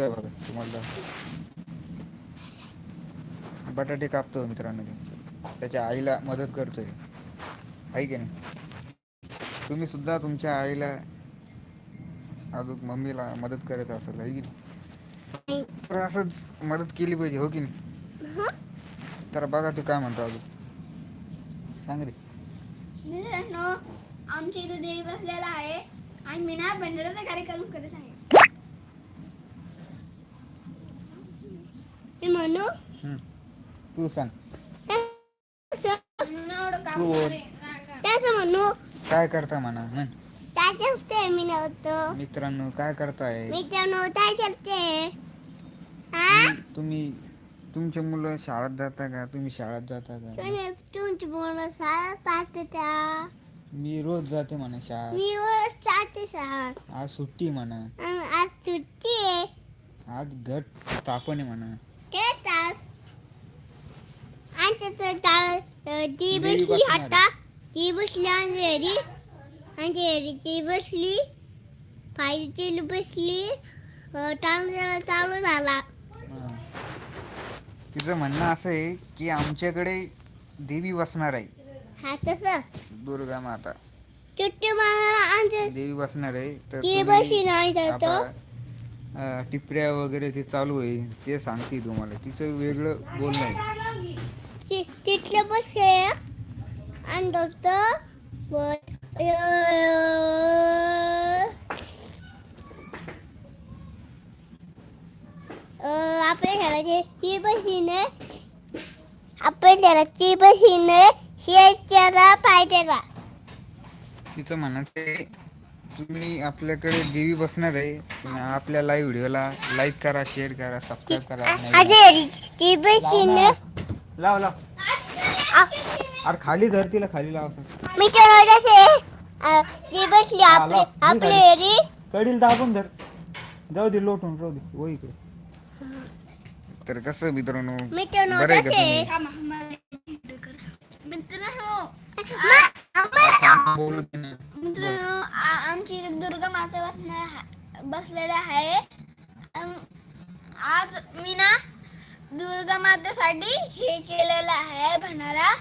आहे बघा तुम्हाला. बटाटे कापतो मित्रांनो त्याच्या आईला मदत करतोय. आहे की नाही? तुम्ही सुद्धा तुमच्या आईला अजून मम्मीला मदत करत असाल आहे की नाही? तर असंच मदत केली पाहिजे हो की नाही? तर बघा तू काय म्हणतो अजून. सांग रे. मित्रांनो आमच्या इथे देवी बसलेला आहे आणि मी ना भंडाराचा कार्यक्रम करत आहे. मी म्हणू? हम्म. तू सांग. तू बोल. त्याचं म्हणू. काय करता म्हणा हं? त्याच्याच ते मी नव्हतं. मित्रांनो काय करताय? मी त्या नव्हता करते? हा तुम्ही- तुम्ही तुमचे मुलं शाळेत जाता का? तुम्ही शाळेत जाता का? तुम्ही तुमची बोलणं शाळा चालते त्या. मी रोज जाते म्हणा शाळेत. मी रोज चालते शाळा आज सुट्टी म्हणा. आणि आज सुट्टी आहे. आज घट तापण आहे म्हणा ते तास आणि त्याचं टाळ ती बसली आता ती बसली अंधेरी अंधेरी ती बसली. बसली चालू झाला. तिचं म्हणणं असं आहे की आमच्याकडे देवी बसणार आहे. हा दुर्गा माता. देवी बसणार आहे. तर टिपऱ्या वगैरे ते चालू आहे ते सांगते तुम्हाला. तिचं वेगळं बोलणं आहे. तिथलं बसले आणि बस आपल्या घराची ती बसीने आपल्या घराची बसीने शेतच्याला फायद्याला तिचं म्हणायचं आहे तुम्ही आपल्याकडे देवी बसणार आहे. आपल्या लाईव्ह व्हिडिओला लाईक करा शेअर करा सबस्क्राईब करा. बसीने लाव. अरे खाली धर तिला खाली लाव असं. मी तर ती बसली हा, आपली. आपली. घरी कडील दाबून धर. जाऊ दे लोटून राहू दे. वो इकडे. तर कसं मित्रांनो? मी तर बरं आहे का मित्रांनो बोलू आ- आमची इथे दुर्गा माता बसणार हा- बसलेल्या आहे. अम, आज मी ना दुर्गा मातेसाठी हे केलेलं आहे भंडारा.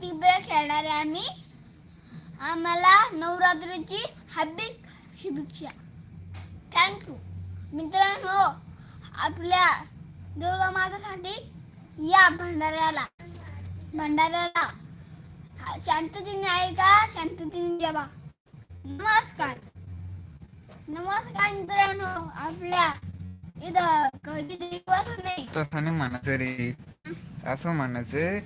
तीव्र खेळणार आहे आम्ही. आम्हाला नवरात्रीची हार्दिक शुभेच्छा. थँक्यू मित्रांनो आपल्या दुर्गा मातेसाठी या भंडाऱ्याला. भंडाऱ्याला शांततीने शांततेने ऐका शांततेने जेवा नमस्कार. नमस्कार मित्रांनो आपल्या तसं नाही म्हणायचं रे असं म्हणायचं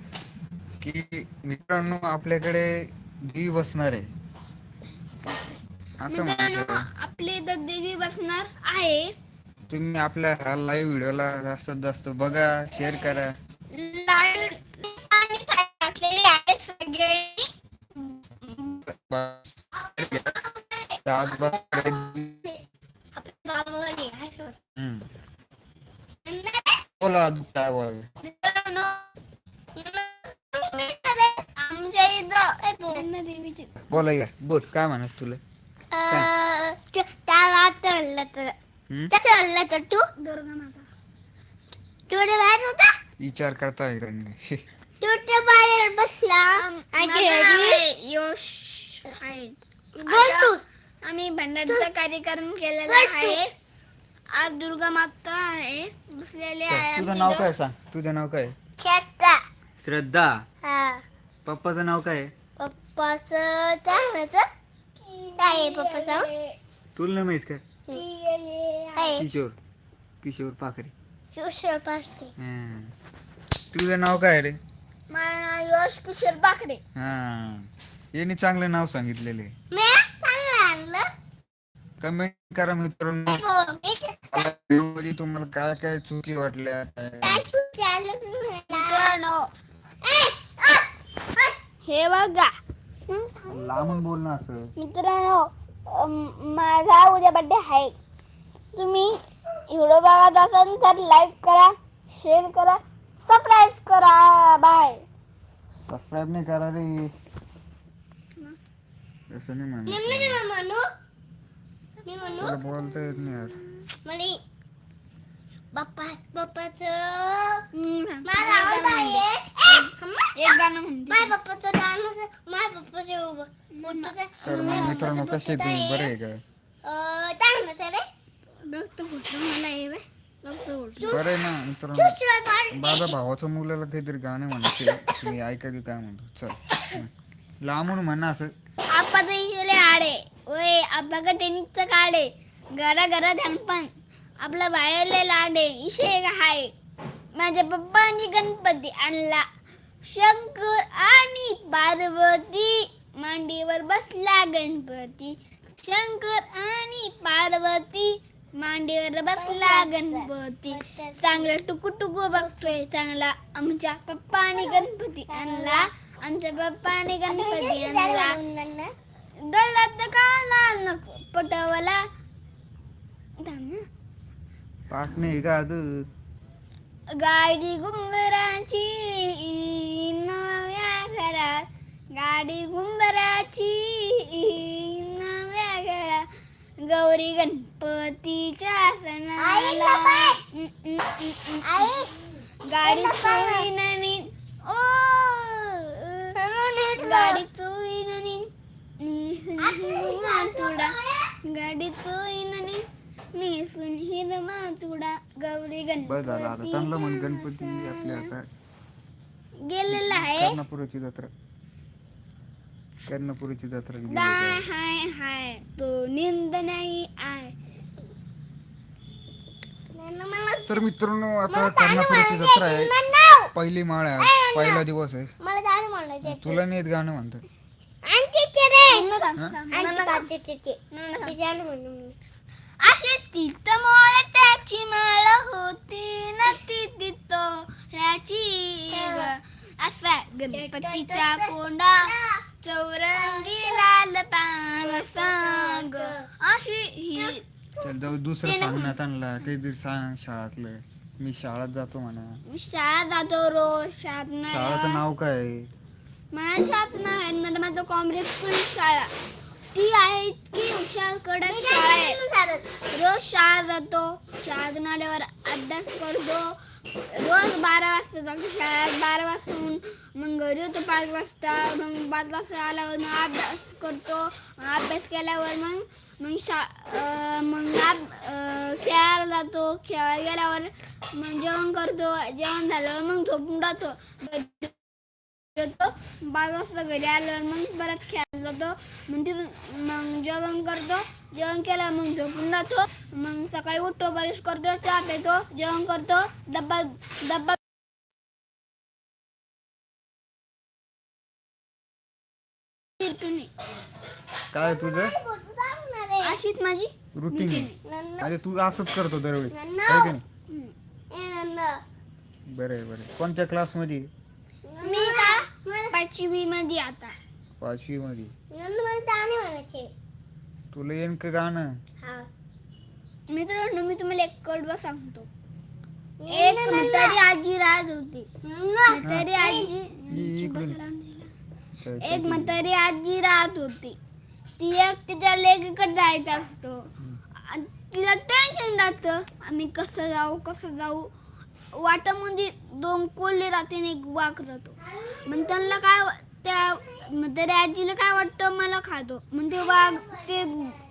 की मित्रांनो आपल्याकडे देवी बसणार आहे असं म्हणायचं आपली इथं देवी बसणार आहे तुम्ही आपल्या लाईव्ह व्हिडिओला जास्तीत जास्त बघा शेअर करा बस. आज बस बाबावाली आहे सोड. हम्म. काय बोल मित्रांनो आमच्या इथं देवीची बोला या बोल काय म्हणत तुला? त्याला आणलं तर हम्म? त्याचं आणलं तर तू दुर्गा माता तू रे बाहेर होता विचार करता येईल तू ते बाहेर बसला आणि यश बोल तू. आम्ही भंडारीचा कार्यक्रम केलेला आहे. आज दुर्गा माता आहे. बसलेले आहे तुझं नाव काय सांग? तुझं नाव काय? श्रद्धा. हा. पप्पाचं नाव काय? पप्पाच काय होतं काय आहे पप्पाचं तुला नाही माहीत का आहे? किशोर. किशोर पाखरे. किशोर हं. तुझं नाव काय रे? माझं नाव यश किशोर बाकडे हा. यांनी चांगलं नाव सांगितलेले मी चांगलं आणलं. कमेंट करा मित्रांनो. हो मी मध्ये तुम्हाला काय काय चुकी वाटल्या? हे बघा. लांबून बोल ना असं. मित्रांनो माझा उद्या बड्डे आहे. तुम्ही व्हिडिओ बघत असाल तर लाईक करा शेअर करा सबस्क्राईब करा. बाय सबस्क्राईब नाही करा रे. तसं नाही म्हणू. बोलता येत नाही यार. बाप्पा बाप्पाचं हम्म, माझा आवडता आहे. एक गाणं म्हणते. माय बाप्पाचं डान्स माय बाप्पाचं मोठं तर मग मित्रांनो कसे तुम्ही बरे आहे. का? काय म्हणत रे रक्त फुटलं मला हे बाय. रक्त फुटलं बरं आहे ना मित्रांनो. माझ्या भावाचं मुलाला काहीतरी गाणं म्हणायचे तुम्ही ऐका की काय म्हणतो. चल. लांबून म्हणा असं. आपाचं इकडे आडे. ओय आपाका टेनिसचं काढे घरा घरा धनपण. आपला वाळलेला लाडे इशे हाय माझ्या पप्पांनी गणपती आणला. शंकर आणि पार्वती मांडीवर बसला गणपती. शंकर आणि पार्वती मांडीवर बसला गणपती. चांगला टुकू टुकू बघतोय चांगला. आमच्या पप्पाने गणपती आणला. आमच्या पप्पाने गणपती आणला. गळ्यात काला नक पटवला. थांब ना. पाठ नाही का आज गाडी घुंबराची नव्या घरात गाडी घुंबराची नव्या घरात गौरी गणपतीच्या सणाला. गाडी चोईननी ओ गाडी चोईननी चुडा गाडी चोईननी नेसून हिरवा चुडा गौरी बस झालं आता चांगलं म्हण गणपती गणपती आपल्या आता गेलेला आहे. कर्णपुराची जत्रा. कर्णपुराची जत्रा गेली दाय. हाय हाय. तो निंद नाही आय तर मित्रांनो आता कर्णपुराची जत्रा आहे. पहिली माळ आहे आज. पहिला दिवस आहे. मला गाणं म्हणायचे तुला नाही येत गाणं म्हणतात. हा? आणखी गाणं म्हणून. अशी तिथ मोळ त्याची माळ होती न ती तिथोळ्याची असा गणपतीचा कोंडा चौरंगी लाल पावसांग अशी ही चल जाऊ दुसरं. सांगण्यात आणला काहीतरी सांग शाळातलं मी शाळेत जातो म्हणा मी शाळा जातो रोज शाळेत शाळाचं नाव काय? माझ्या शाळेत नाव आहे नर्मदा कॉम्रेड स्कूल शाळा ती आहे इतकी हुशार कडक शाळा आहे. रोज शाळा जातो शाळेतून आल्यावर अभ्यास करतो. रोज बारा वाजता जातो शाळेत. बारा वाजता मग घरी येतो पाच वाजता. मग पाच वाजता आल्यावर मग अभ्यास करतो. अभ्यास केल्यावर मग मग शा मग खेळायला जातो. खेळायला गेल्यावर मग जेवण करतो. जेवण झाल्यावर मग झोपून जातो येतो. पाच वाजता घरी आल्यावर मग परत खेळायला जातो. मग तिथून मग जेवण करतो. जेवण केलं मग झोपून जातो मग सकाळी उठतो ब्रश करतो चहा पितो जेवण करतो. डब्बा डब्बा. काय तुझं? अशीच माझी. रुटीन अरे तू असंच करतो हम्म. बरं आहे बरं. कोणत्या क्लासमध्ये मी का पाचवी मध्ये आता. पाचवी मध्ये मला गाणे म्हणायचे. तुला येईन का गाणं? हा. मित्रांनो मी तुम्हाला एक कडवं सांगतो. एक म्हातारी आजी राहत होती. म्हातारी आजी एक म्हातारी आजी राहत होती. ती एक तिच्या लेकीकडे जायचं असतो. तिला टेन्शन राहतं. आम्ही कसं जाऊ कसं जाऊ? वाटामध्ये म्हणजे दोन कोल्हे राहते आणि एक वाघ राहतो. मग त्यांना काय वा- त्या तरी आजीला काय वाटतं? मला खातो म्हणते वाघ ते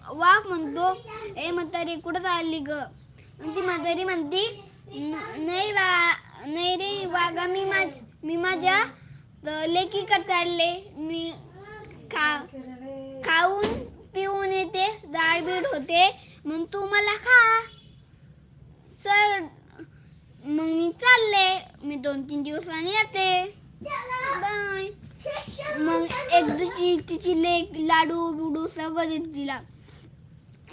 वाघ म्हणतो ए म्हातारी कुठं चालली ग? मग ती म्हातारी म्हणती "न- नाही वा नाही रे वाघा मी माझ मी माझ्या लेकी लेकीकडे चालले. मी खा खाऊन पिऊन येते जाळबीड होते. मग तू मला खा. सर मग मी चालले. मी दोन तीन दिवसांनी येते. बाय मग एक दिवशी तिची लेक लाडू बिडू सगळं देते तिला.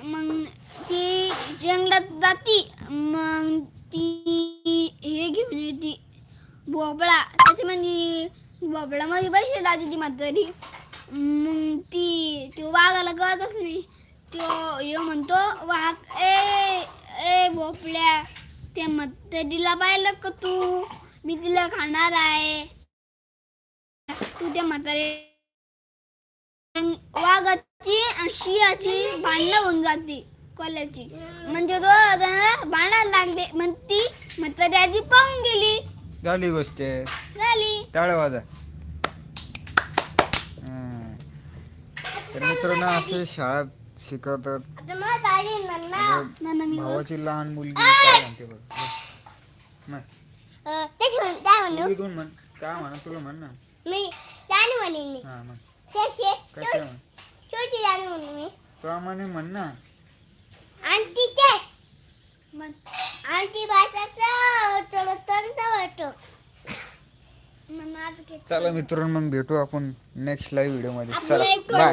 मग ती जंगलात जाती. मग ती हे घेऊन येते. भोपळा त्याच्यामध्ये म्हणजे भोपळामध्ये पैसे राहते ती म्हातारी. मग ती तो वाघाला कळतच नाही. तो यो म्हणतो वाघ ए ए भोपळ्या त्या म्हातारीला पाहिलं का तू? मी तिला खाणार आहे. तू त्या म्हातारी वाघाची आणि शियाची भांडणं होऊन जाते कोल्याची. म्हणजे तो भांडायला लागले. मग ती म्हातारी आजी पाहून गेली. झाली गोष्ट. झाली. टाळ्या वाजा. तर मित्रांनो असे शाळात शिकवतात. भावाची लहान मुलगी काय म्हणते बघ. म्हण. मुलगी म्हण. काय म्हणा. तुला म्हण ना. हा म्हण. कसे म्हण? म्हणू ना. चला मित्रांनो मग भेटू आपण नेक्स्ट लाईव्ह व्हिडिओमध्ये. चला बाय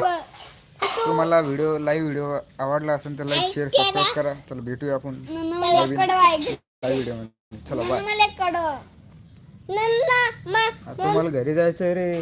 तुम्हाला व्हिडिओ लाईव्ह व्हिडिओ आवडला असेल तर लाईक शेअर सबस्क्राईब करा. चला भेटूया आपण आहे लाईव्ह व्हिडिओ चला बाय मला घरी जायचंय रे.